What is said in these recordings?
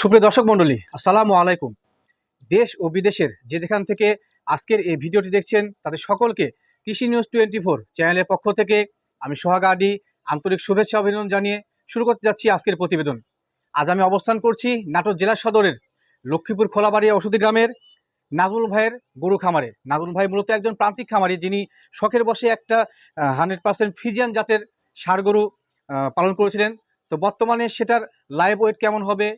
সুপ্রিয় দর্শক মণ্ডলী, আসসালামু আলাইকুম। দেশ ও বিদেশের যে যেখান থেকে আজকের এই ভিডিওটি দেখছেন, তাদের সকলকে কৃষি নিউজ টোয়েন্টি ফোর চ্যানেলের পক্ষ থেকে আমি সোহাগ আডি আন্তরিক শুভেচ্ছা অভিনন্দন জানিয়ে শুরু করতে যাচ্ছি আজকের প্রতিবেদন। আজ আমি অবস্থান করছি নাটোর জেলা সদরের লক্ষ্মীপুর খোলাবাড়ি ওষুধি গ্রামের নাজমুল ভাইয়ের গরু খামারে। নাজমুল ভাই মূলত একজন প্রান্তিক খামারি, যিনি শখের বসে একটা হান্ড্রেড পার্সেন্ট ফিজিয়ান জাতের ষাড় গরু পালন করেছিলেন। তো বর্তমানে সেটার লাইভ ওয়েট কেমন হবে?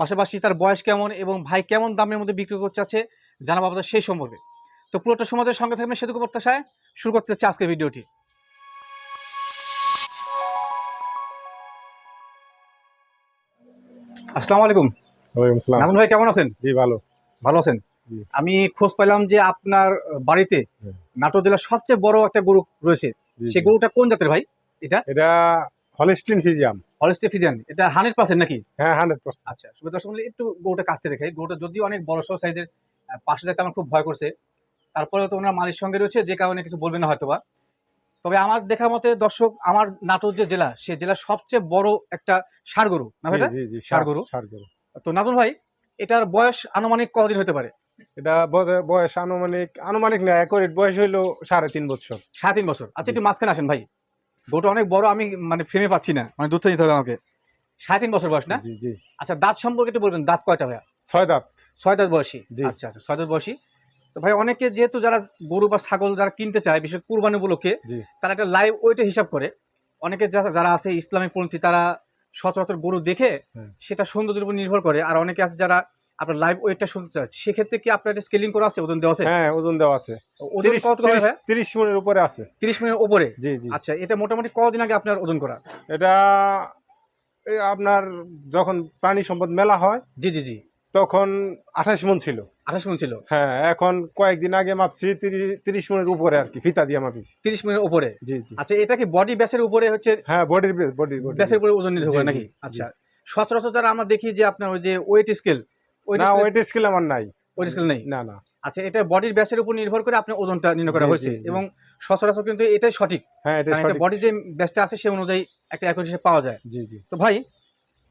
পাশাপাশি তার বয়স কেমন এবং ভাই কেমন দামের মধ্যে বিক্রি করতে আছে জানাব আপনাদের সেই সম্পর্কে। তো পুরোটা সমাজের সঙ্গে থাকবেন সেটুকু প্রত্যাশায়। শুরু করতে চাচ্ছি আজকের ভিডিওটি। আসসালামু আলাইকুম। আসসালাম। নামুন ভাই কেমন আছেন? জি ভালো। ভালো আছেন? আমি খোঁজ পেলাম যে আপনার বাড়িতে নাটোর জেলার সবচেয়ে বড় একটা গরু রয়েছে। সেই গরুটা কোন জাতের ভাই? এটা? এটা হলিস্টিন ফিজিয়াম। হলস্টে ফিজিয়ান এটা হান্ড্রেড পার্সেন্ট নাকি? হ্যাঁ হান্ড্রেড পার্সেন্ট। আচ্ছা সুবিধা দর্শক একটু গরুটা কাছতে দেখাই। গরুটা যদিও অনেক বড় সড় সাইজের পাশে যেতে আমার খুব ভয় করছে। তারপরে তো ওনার মালির সঙ্গে রয়েছে যে কারণে কিছু বলবে না হয়তো বা তবে আমার দেখা মতে দর্শক আমার নাটোর যে জেলা সে জেলার সবচেয়ে বড় একটা ষাড় গরু না ভাই এটা? জি জি গরু? তো নাজুন ভাই এটার বয়স আনুমানিক কতদিন হতে পারে? এটা বয়- বয়স আনুমানিক আনুমানিক না একরিট বয়স হইল সাড়ে তিন বছর। সাড়ে তিন বছর। আচ্ছা একটু মাঝখানে আসেন ভাই। গরুটা অনেক বড় আমি মানে ফ্রেমে পাচ্ছি না। মানে দূর থেকে নিতে হবে আমাকে। সাড়ে তিন বছর বয়স না? জি জি। আচ্ছা দাঁত সম্পর্কে একটু বলবেন দাঁত কয়টা ভাইয়া? ছয় দাঁত। ছয় দাঁত বয়সী? জি। আচ্ছা আচ্ছা ছয় দাঁত বয়সী। তো ভাই অনেকে যেহেতু যারা গরু বা ছাগল যারা কিনতে চায় বিশেষ কুরবানি উপলক্ষে তারা একটা লাইভ ওয়েটে হিসাব করে। অনেকে যারা যারা আছে ইসলামিক পন্থী তারা সচরাচর গরু দেখে সেটা সৌন্দর্যের উপর নির্ভর করে। আর অনেকে আছে যারা আপনার লাইভ ওয়েটটা শুনতে চায় সেক্ষেত্রে কি আপনার স্কেলিং করা আছে? ওজন দেওয়া আছে? হ্যাঁ ওজন দেওয়া আছে। ওজন কত করে ভাই তিরিশ মনের উপরে আছে। তিরিশ মিনিটের উপরে? জি জি। আচ্ছা এটা মোটামুটি কদিন আগে আপনার ওজন করা? এটা এই আপনার যখন প্রাণী সম্পদ মেলা হয় জি জি জি। তখন আঠাশ মন ছিল। আঠাশ মন ছিল? হ্যাঁ এখন কয়েকদিন আগে মাপছি তিরিশ মনের উপরে আর কি ফিতা দিয়ে মাপিছি। তিরিশ মিনিটের উপরে? জি জি। আচ্ছা এটা কি বডি ব্যাসের উপরে হচ্ছে হ্যাঁ বডির বডি বডি ব্যাসের উপরে ওজন নির্ভর করে নাকি? আচ্ছা সচরাচর যারা আমরা দেখি যে আপনার ওই যে ওয়েট স্কেল না ওয়েট স্কেল আমার নাই। ওয়েট স্কেল নেই? না না। আচ্ছা এটা বডির ব্যাসের উপর নির্ভর করে আপনার ওজনটা নির্ণয় করা হয়েছে। এবং সচরাচর কিন্তু এটাই সঠিক। হ্যাঁ এটা বডির যে ব্যাসটা আছে সে অনুযায়ী একটা অ্যাকুরেট হিসেবে পাওয়া যায়। জি জি। তো ভাই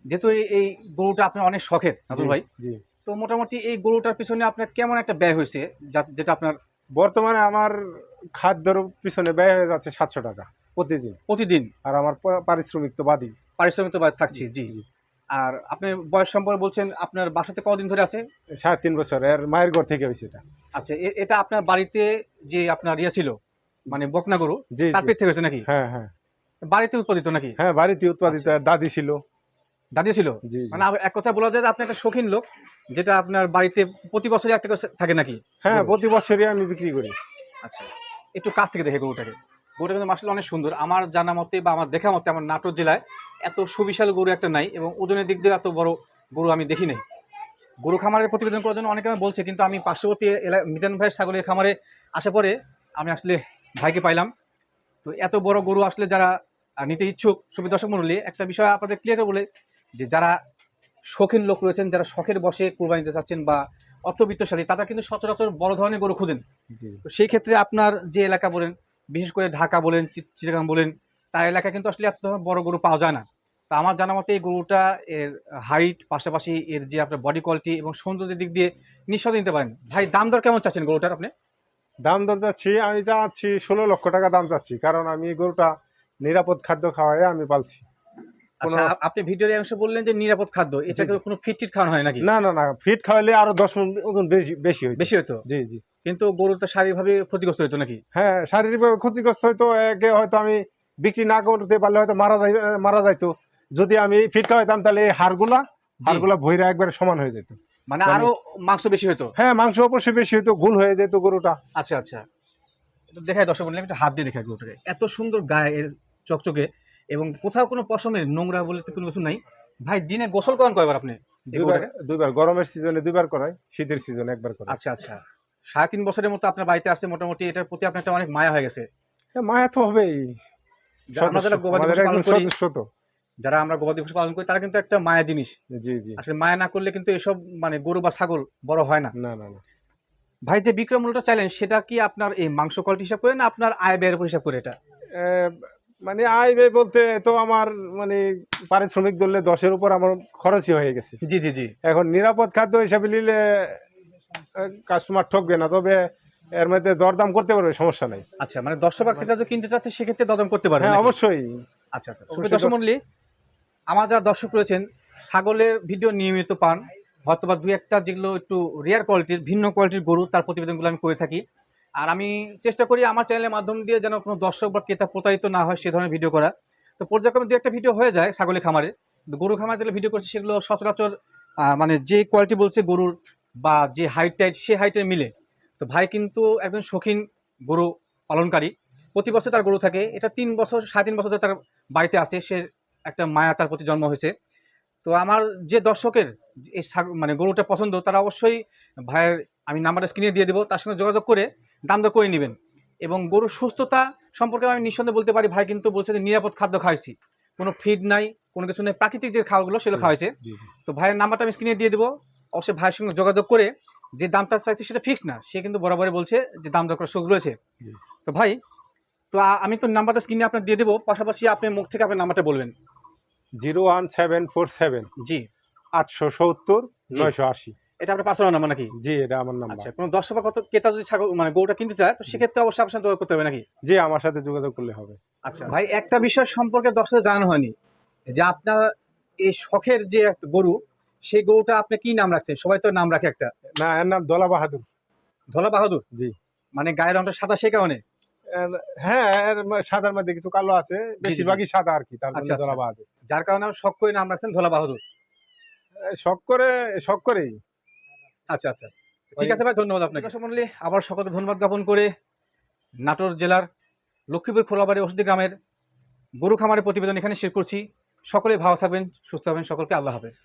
যেহেতু এই- গরুটা আপনার অনেক শখের নাজুল ভাই জি। তো মোটামুটি এই গরুটার পিছনে আপনার কেমন একটা ব্যয় হয়েছে যেটা আপনার বর্তমানে আমার খাদ্যর পিছনে ব্যয় হয়ে যাচ্ছে সাতশো টাকা প্রতিদিন। প্রতিদিন? আর আমার পারিশ্রমিক তো বাদই। পারিশ্রমিক তো বাদ থাকছে জি। আর আপনি বয়স সম্পর্কে বলছেন আপনার বাসাতে কদিন ধরে আছে? সাড়ে তিন বছর এর মায়ের ঘর থেকে হয়েছে এটা। আচ্ছা এটা আপনার বাড়িতে যে আপনার ইয়ে ছিল মানে বকনা গরু তার পেট থেকে হয়েছে নাকি? হ্যাঁ হ্যাঁ। বাড়িতে উৎপাদিত নাকি? হ্যাঁ বাড়িতে উৎপাদিত দাদি ছিল। দাদি ছিল। মানে এক কথা বলা যায় যে আপনি একটা শৌখিন লোক যেটা আপনার বাড়িতে প্রতি বছরই একটা থাকে নাকি হ্যাঁ প্রতি বছরই আমি বিক্রি করি। আচ্ছা একটু কাছ থেকে দেখে গরুটাকে। গরুটা কিন্তু মাসাল অনেক সুন্দর। আমার জানা মতে বা আমার দেখা মতে আমার নাটোর জেলায় এত সুবিশাল গরু একটা নাই এবং ওজনের দিক দিয়ে এত বড় গরু আমি দেখি নাই। গরু খামারের প্রতিবেদন করার জন্য অনেকে আমি বলছে কিন্তু আমি পার্শ্ববর্তী এলা- মিজান ভাইয়ের ছাগলের খামারে আসার পরে আমি আসলে ভাইকে পাইলাম। তো এত বড় গরু আসলে যারা নিতে ইচ্ছুক সুবিধা দর্শক মন্ডলী একটা বিষয় আপনাদের ক্লিয়ার বলে যে যারা শৌখিন লোক রয়েছেন যারা শখের বসে কুরবানি দিতে চাচ্ছেন বা অর্থবিত্তশালী তারা কিন্তু সচরাচর বড় ধরনের গরু খুঁজেন। তো সেই ক্ষেত্রে আপনার যে এলাকা বলেন বিশেষ করে ঢাকা বলেন চিটাগাং বলেন, তার এলাকায় কিন্তু আসলে এত বড় গরু পাওয়া যায় না। তা আমার জানা মতে এই গরুটা এর হাইট পাশাপাশি এর যে আপনার বডি কোয়ালিটি এবং সৌন্দর্যের দিক দিয়ে নিঃসন্দেহে নিতে পারেন। ভাই, দাম দর কেমন চাচ্ছেন গরুটার আপনি? দাম দর যাচ্ছি, আমি যাচ্ছি ষোলো লক্ষ টাকা দাম চাচ্ছি কারণ আমি গরুটা নিরাপদ খাদ্য খাওয়াই আমি পালছি। আচ্ছা আপনি ভিডিওর অংশ বললেন যে নিরাপদ খাদ্য এটা কি কোনো ফিট টিট খাওয়ানো হয় নাকি? না না না ফিট খাওয়াইলে আরও দশ ওজন বেশি বেশি হইতো। বেশি হতো জি জি। কিন্তু গরুটা শারীরিকভাবে ক্ষতিগ্রস্ত নাকি? হ্যাঁ শারীরিকভাবে ক্ষতিগ্রস্ত একে হয়তো আমি বিক্রি না করতে পারলে হয়তো মারা যাই মারা যাইতো। যদি আমি ফিট খাওয়াইতাম তাহলে এই হাড়গুলা হাড়গুলা ভইরা একবারে সমান হয়ে যেত। মানে আরও মাংস বেশি হতো হ্যাঁ মাংস অবশ্যই বেশি হতো গুণ হয়ে যেত গরুটা। আচ্ছা আচ্ছা। দেখাই দর্শক বললাম একটু হাত দিয়ে দেখাই গরুটাকে। এত সুন্দর গায়ে চকচকে এবং কোথাও কোনো পশমের নোংরা বলে তো কোনো কিছু নাই। ভাই দিনে গোসল করেন কয়বার আপনি? দুইবার দুইবার। গরমের সিজনে দুইবার করাই শীতের সিজনে একবার করাই। আচ্ছা আচ্ছা। সাড়ে তিন বছরের মতো আপনার বাড়িতে আসছে মোটামুটি এটার প্রতি আপনার একটা অনেক মায়া হয়ে গেছে। হ্যাঁ মায়া তো হবেই। যারা আমরা গবাদি পশু পালন করি তারা কিন্তু একটা মায়া জিনিস। জি জি। আসলে মায়া না করলে কিন্তু এসব মানে গরু বা ছাগল বড় হয় না। না না ভাই যে বিক্রয় মূল্যটা চাইলেন সেটা কি আপনার এই মাংস কোয়ালিটি হিসাব করে না আপনার আয় ব্যয়ের হিসাব করে এটা? মানে আয় ব্যয় বলতে তো আমার মানে পারিশ্রমিক ধরলে দশের উপর আমার খরচই হয়ে গেছে। জি জি জি। এখন নিরাপদ খাদ্য হিসাবে নিলে কাস্টমার ঠকবে না তবে এর মধ্যে দরদাম করতে পারবে সমস্যা নাই। আচ্ছা মানে দর্শক বা ক্রেতা কিনতে চাচ্ছে সেক্ষেত্রে দরদাম করতে পারবে হ্যাঁ অবশ্যই। আচ্ছা আচ্ছা। দর্শক মন্ডলী আমার যারা দর্শক রয়েছেন ছাগলের ভিডিও নিয়মিত পান হয়তো বা দুই একটা যেগুলো একটু রেয়ার কোয়ালিটির ভিন্ন কোয়ালিটির গরু তার প্রতিবেদনগুলো আমি করে থাকি। আর আমি চেষ্টা করি আমার চ্যানেলের মাধ্যম দিয়ে যেন কোনো দর্শক বা ক্রেতা প্রতারিত না হয় সে ধরনের ভিডিও করা তো পর্যায়ক্রমে দু একটা ভিডিও হয়ে যায় ছাগলের খামারে। গরু খামারে ভিডিও করছে সেগুলো সচরাচর মানে যে কোয়ালিটি বলছে গরুর বা যে হাইট টাইট সে হাইটের মিলে। তো ভাই কিন্তু একজন শৌখিন গরু পালনকারী। প্রতি বছর তার গরু থাকে। এটা তিন বছর, সাড়ে তিন বছর তার বাড়িতে আসে। সে একটা মায়া তার প্রতি জন্ম হয়েছে। তো আমার যে দর্শকের এই মানে গরুটা পছন্দ, তারা অবশ্যই ভাইয়ের, আমি নাম্বারটা স্ক্রিনে দিয়ে দেবো। তার সঙ্গে যোগাযোগ করে দাম দর করে নেবেন। এবং গরুর সুস্থতা সম্পর্কে আমি নিঃসন্দেহে বলতে পারি ভাই কিন্তু বলছে যে নিরাপদ খাদ্য খাওয়াইছি। কোনো ফিড নাই কোনো কিছু নেই প্রাকৃতিক যে খাওয়াগুলো সেগুলো খাওয়াইছে। তো ভাইয়ের নাম্বারটা আমি স্ক্রিনে দিয়ে দেবো। অবশ্যই ভাইয়ের সঙ্গে যোগাযোগ করে যে দামটা চাইছে সেটা ফিক্স না সে কিন্তু বরাবরই বলছে যে দাম দর করার সুযোগ রয়েছে। তো ভাই তো আমি তো নাম্বারটা স্ক্রিনে আপনার দিয়ে দেবো পাশাপাশি আপনি মুখ থেকে আপনার নাম্বারটা বলবেন। Zero one seven four seven জি। আটশো সত্তর। নয়শো আশি। এটা আপনার পার্সোনাল নাম্বার নাকি? জি এটা আমার নাম্বার আচ্ছা কোনো দর্শক বা কত ক্রেতা যদি ছাগল মানে গরুটা কিনতে চায় তো সেক্ষেত্রে অবশ্যই আপনার সাথে যোগাযোগ করতে হবে নাকি? জি আমার সাথে যোগাযোগ করলে হবে। আচ্ছা ভাই একটা বিষয় সম্পর্কে দর্শক জানানো হয়নি। যে আপনার এই শখের যে একটা গরু সেই গরুটা আপনি কি নাম রাখছেন? সবাই তো নাম রাখে একটা। না এর নাম দলা বাহাদুর। ধলা বাহাদুর? জি। মানে গায়ের রংটা সাদা সেই কারণে? হ্যাঁ এর সাদার মধ্যে কিছু কালো আছে বেশিরভাগই সাদা আর কি তার আচ্ছা, আচ্ছা। দলা বাহাদুর। যার কারণে আমি শখ করে নাম রাখছেন ধলা বাহাদুর। শখ করে শখ করেই। আচ্ছা আচ্ছা। ঠিক আছে ভাই ধন্যবাদ আপনাকে। সমন্বলী আবার সকলকে ধন্যবাদ জ্ঞাপন করে নাটোর জেলার লক্ষ্মীপুর খোলাবাড়ি ওষুধি গ্রামের গরু খামারের প্রতিবেদন এখানে শেষ করছি। সকলে ভালো থাকবেন সুস্থ হবেন সকলকে আল্লাহ হাফেজ।